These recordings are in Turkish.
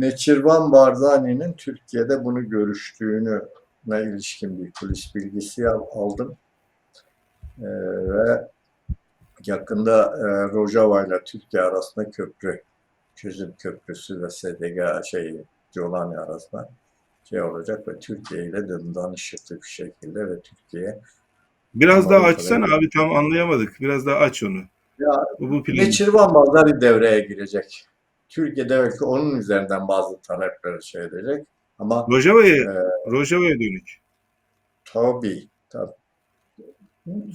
Neçirvan Barzani'nin Türkiye'de bunu görüştüğünü ne ilişkin bir kulis bilgisi al- aldım. Ee, ve yakında e, Rojava ile Türkiye arasında köprü, çözüm köprüsü ve SDG şey Giovanni arasında şey olacak ve Türkiye ile de danışıklı bir şekilde ve Türkiye Biraz daha kadar- abi tam anlayamadık. Biraz daha aç onu. ya Bu, bu. Neçirvan Barzani devreye girecek. Türkiye de belki onun üzerinden bazı talepleri şey edecek ama Rojava'ya e, Rojava'ya dönük. tabii, tabii.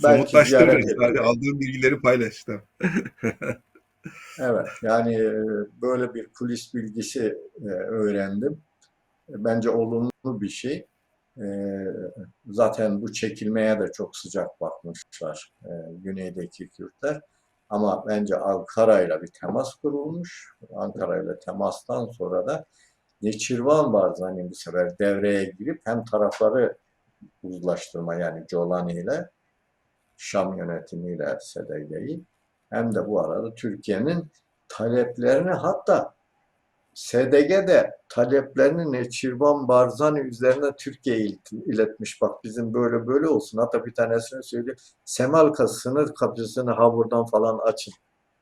Belki Somutlaştır ziyaret biraz abi. edecek. Aldığın bilgileri paylaş. Tamam. Evet, yani e, böyle bir kulis bilgisi e, öğrendim. E, Bence olumlu bir şey. Zaten bu çekilmeye de çok sıcak bakmışlar güneydeki Kürtler. Ama bence Ankara'yla bir temas kurulmuş. Ankara'yla temastan sonra da Neçirvan Barzani bu sefer devreye girip hem tarafları uzlaştırma yani Colani ile Şam yönetimiyle SDG'yi hem de bu arada Türkiye'nin taleplerini hatta SDG de taleplerini Neçirvan Barzani üzerine Türkiye'ye ilet- iletmiş. Bak bizim böyle böyle olsun. Hatta bir tanesini söylüyor. Semalka sınır kapısını ha buradan falan açın.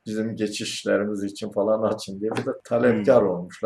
Bizim geçişlerimiz için falan açın diye. Bu da talepkar olmuşlar.